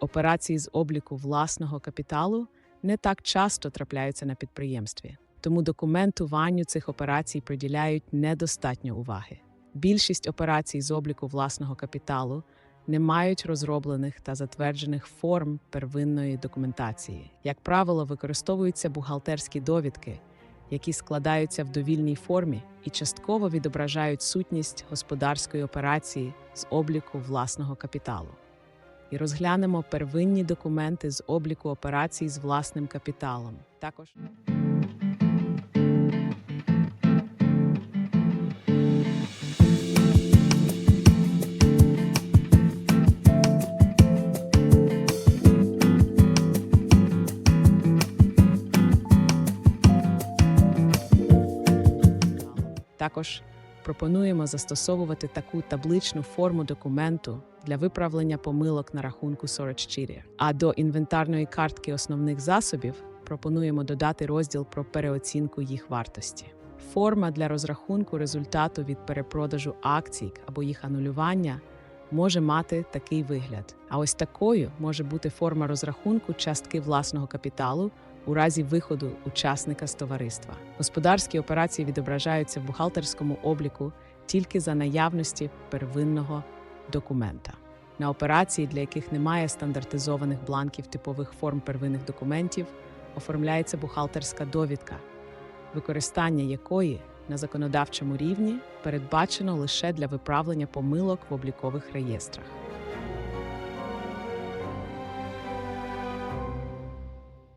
Операції з обліку власного капіталу не так часто трапляються на підприємстві, тому документуванню цих операцій приділяють недостатньо уваги. Більшість операцій з обліку власного капіталу не мають розроблених та затверджених форм первинної документації. Як правило, використовуються бухгалтерські довідки, які складаються в довільній формі і частково відображають сутність господарської операції з обліку власного капіталу. І розглянемо первинні документи з обліку операцій з власним капіталом. Також Також пропонуємо застосовувати таку табличну форму документу для виправлення помилок на рахунку 44. А до інвентарної картки основних засобів пропонуємо додати розділ про переоцінку їх вартості. Форма для розрахунку результату від перепродажу акцій або їх анулювання може мати такий вигляд. А ось такою може бути форма розрахунку частки власного капіталу у разі виходу учасника з товариства. Господарські операції відображаються в бухгалтерському обліку тільки за наявності первинного документа. На операції, для яких немає стандартизованих бланків типових форм первинних документів, оформляється бухгалтерська довідка, використання якої на законодавчому рівні передбачено лише для виправлення помилок в облікових реєстрах.